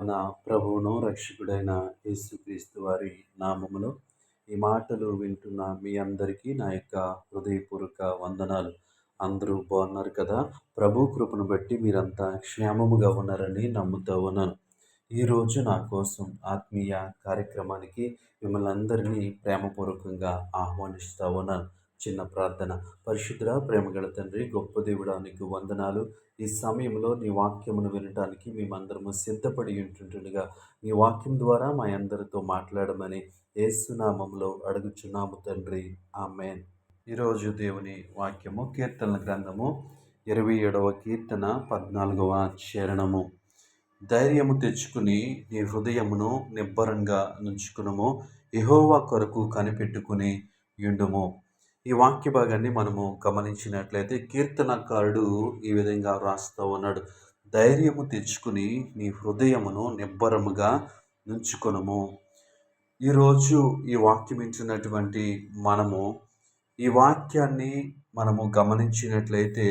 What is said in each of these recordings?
మన ప్రభువును రక్షకుడైన యేసుక్రీస్తు వారి నామములో ఈ మాటలు వింటున్న మీ అందరికీ నా యొక్క హృదయపూర్వక వందనాలు. అందరూ బాగున్నారు కదా? ప్రభు కృపను బట్టి మీరంతా క్షేమముగా ఉన్నారని నమ్ముతూ ఉన్నాను. ఈరోజు నా కోసం ఆత్మీయ కార్యక్రమానికి మిమ్మల్ని అందరినీ ప్రేమపూర్వకంగా ఆహ్వానిస్తూ ఉన్నాను. చిన్న ప్రార్థన. పరిశుద్ధ ప్రేమగల తండ్రి గొప్ప దేవుడానికి వందనాలు. ఈ సమయంలో నీ వాక్యమును వినడానికి మేమందరము సిద్ధపడి ఉంటుండగా నీ వాక్యం ద్వారా మా అందరితో మాట్లాడమని ఏసునామంలో అడుగుచున్నాము తండ్రి. ఆమెన్. ఈరోజు దేవుని వాక్యము కీర్తన గ్రంథము ఇరవై ఏడవ కీర్తన పద్నాలుగవ చరణము ధైర్యము తెచ్చుకుని నీ హృదయమును నిబ్బరంగా నుంచుకునము. ఎహోవా కొరకు కనిపెట్టుకుని యుండుము ఈ వాక్య భాగాన్ని మనము గమనించినట్లయితే కీర్తనకారుడు ఈ విధంగా వ్రాస్తూ ఉన్నాడు. ధైర్యము తెచ్చుకుని నీ హృదయమును నిబ్బరముగా నుంచుకొనము ఈరోజు ఈ వాక్యం ఇచ్చినటువంటి మనము ఈ వాక్యాన్ని మనము గమనించినట్లయితే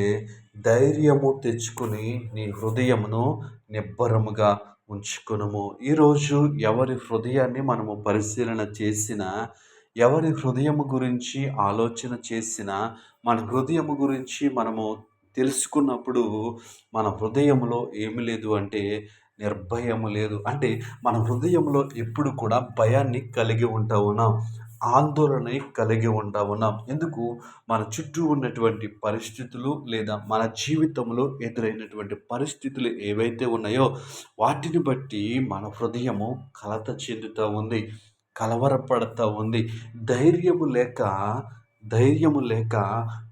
ధైర్యము తెచ్చుకుని నీ హృదయమును నిబ్బరముగా ఉంచుకునము. ఈరోజు ఎవరి హృదయాన్ని మనము పరిశీలన చేసిన ఎవరి హృదయము గురించి ఆలోచన చేసినా మన హృదయము గురించి మనము తెలుసుకున్నప్పుడు మన హృదయంలో ఏమి లేదు అంటే నిర్భయము లేదు. అంటే మన హృదయంలో ఎప్పుడు కూడా భయాన్ని కలిగి ఉంటా ఉన్నాం. ఆందోళన కలిగి ఉంటా ఉన్నాం. ఎందుకు? మన చుట్టూ ఉన్నటువంటి పరిస్థితులు లేదా మన జీవితంలో ఎదురైనటువంటి పరిస్థితులు ఏవైతే ఉన్నాయో వాటిని బట్టి మన హృదయము కలత చెందుతూ ఉంది. కలవరపడతా ఉంది. ధైర్యము లేక ధైర్యము లేక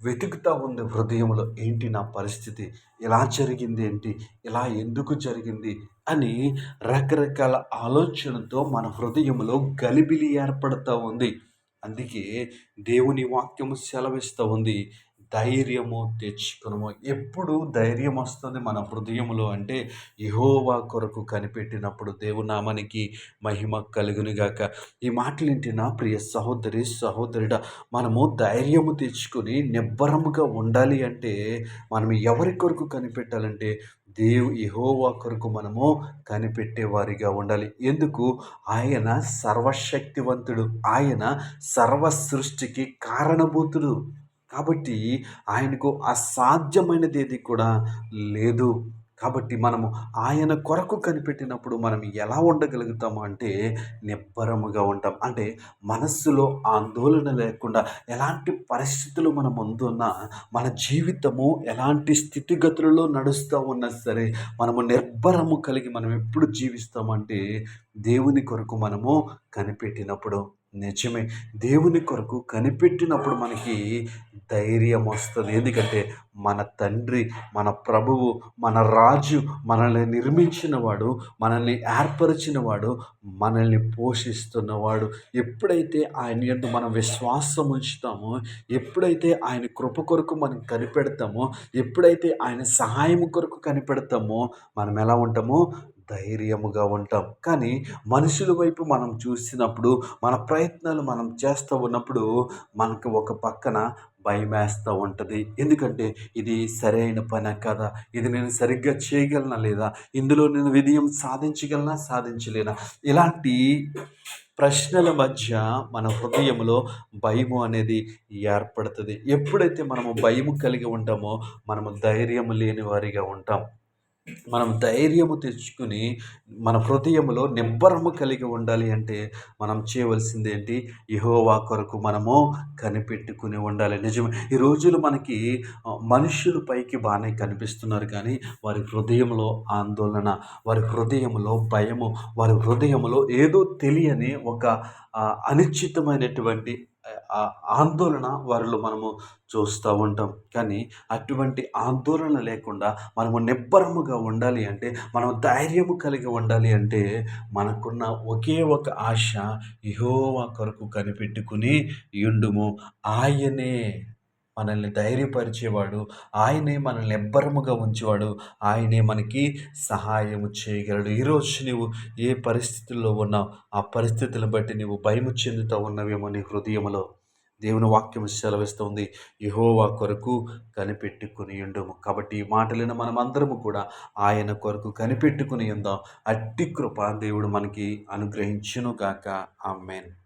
వెతుకుతూ ఉంది హృదయంలో ఏంటి నా పరిస్థితి? ఇలా జరిగింది ఏంటి? ఇలా ఎందుకు జరిగింది? అని రకరకాల ఆలోచనతో మన హృదయంలో గలిబిలి ఏర్పడుతూ ఉంది. అందుకే దేవుని వాక్యము సెలవిస్తూ ఉంది. ధైర్యము తెచ్చుకునము ఎప్పుడు ధైర్యం వస్తుంది మన హృదయంలో అంటే యహోవా కొరకు కనిపెట్టినప్పుడు దేవునామానికి మహిమ కలుగునిగాక ఈ మాటలు వింటున్న ప్రియ సహోదరి సహోదరుడ? మనము ధైర్యము తెచ్చుకొని నిబ్బరముగా ఉండాలి అంటే మనం ఎవరి కొరకు కనిపెట్టాలంటే దేవు యహోవా కొరకు మనము కనిపెట్టేవారిగా ఉండాలి. ఎందుకు? ఆయన సర్వశక్తివంతుడు. ఆయన సర్వ సృష్టికి కారణభూతుడు. కాబట్టి ఆయనకు అసాధ్యమైనది ఏది కూడా లేదు. కాబట్టి మనము ఆయన కొరకు కనిపెట్టినప్పుడు మనం ఎలా ఉండగలుగుతాము అంటే నిబ్బరముగా ఉంటాం. అంటే మనస్సులో ఆందోళన లేకుండా ఎలాంటి పరిస్థితులు మన ముందున్నా మన జీవితము ఎలాంటి స్థితిగతులలో నడుస్తూ ఉన్నా సరే మనము నిర్భరము కలిగి మనం ఎప్పుడు జీవిస్తామంటే దేవుని కొరకు మనము కనిపెట్టినప్పుడు. నిజమే. దేవుని కొరకు కనిపెట్టినప్పుడు మనకి ధైర్యం వస్తుంది. ఎందుకంటే మన తండ్రి మన ప్రభువు మన రాజు మనల్ని నిర్మించినవాడు మనల్ని ఏర్పరిచినవాడు మనల్ని పోషిస్తున్నవాడు. ఎప్పుడైతే ఆయన ఎందు మనం విశ్వాసం ఉంచుతామో ఎప్పుడైతే ఆయన కృప కొరకు మనం కనిపెడతామో ఎప్పుడైతే ఆయన సహాయం కొరకు కనిపెడతామో మనం ఎలా ఉంటామో ధైర్యముగా ఉంటాం. కానీ మనుషుల వైపు మనం చూసినప్పుడు మన ప్రయత్నాలు మనం చేస్తూ ఉన్నప్పుడు మనకు ఒక పక్కన భయం వేస్తూ ఉంటుంది. ఎందుకంటే ఇది సరైన పని కదా. ఇది నేను సరిగ్గా చేయగలనా లేదా? ఇందులో నేను విజయం సాధించగలనా? సాధించలేనా? ఇలాంటి ప్రశ్నల మధ్య మన హృదయంలో భయము అనేది ఏర్పడుతుంది. ఎప్పుడైతే మనము భయము కలిగి ఉంటామో మనము ధైర్యం లేని వారిగా ఉంటాం. మనం ధైర్యము తెచ్చుకుని మన హృదయంలో నిబ్బరము కలిగి ఉండాలి అంటే మనం చేయవలసింది ఏంటి? యహోవా కొరకు మనము కనిపెట్టుకుని ఉండాలి. నిజమే. ఈ రోజులు మనకి మనుషులు పైకి బాగానే కనిపిస్తున్నారు కానీ వారి హృదయంలో ఆందోళన వారి హృదయంలో భయము వారి హృదయంలో ఏదో తెలియని ఒక అనిశ్చితమైనటువంటి ఆందోళన వారిలో మనము చూస్తూ ఉంటాం. కానీ అటువంటి ఆందోళన లేకుండా మనము నిబ్బరముగా ఉండాలి అంటే మనం ధైర్యము కలిగి ఉండాలి అంటే మనకున్న ఒకే ఒక ఆశ యహోవా కొరకు కనిపెట్టుకుని ఉండుము. ఆయనే మనల్ని ధైర్యపరిచేవాడు. ఆయనే మనల్ని ఎబ్బరముగా ఉంచేవాడు. ఆయనే మనకి సహాయము చేయగలడు. ఈరోజు నీవు ఏ పరిస్థితుల్లో ఉన్నావు? ఆ పరిస్థితులను బట్టి నీవు భయము చెందుతూ ఉన్నవేమో నీ హృదయంలో దేవుని వాక్యం సెలవిస్తుంది. యహోవా కొరకు కనిపెట్టుకుని ఉండము. కాబట్టి ఈ మాటలను మనం అందరము కూడా ఆయన కొరకు కనిపెట్టుకుని ఉందాం. అట్టి కృప దేవుడు మనకి అనుగ్రహించును గాక. ఆమెన్.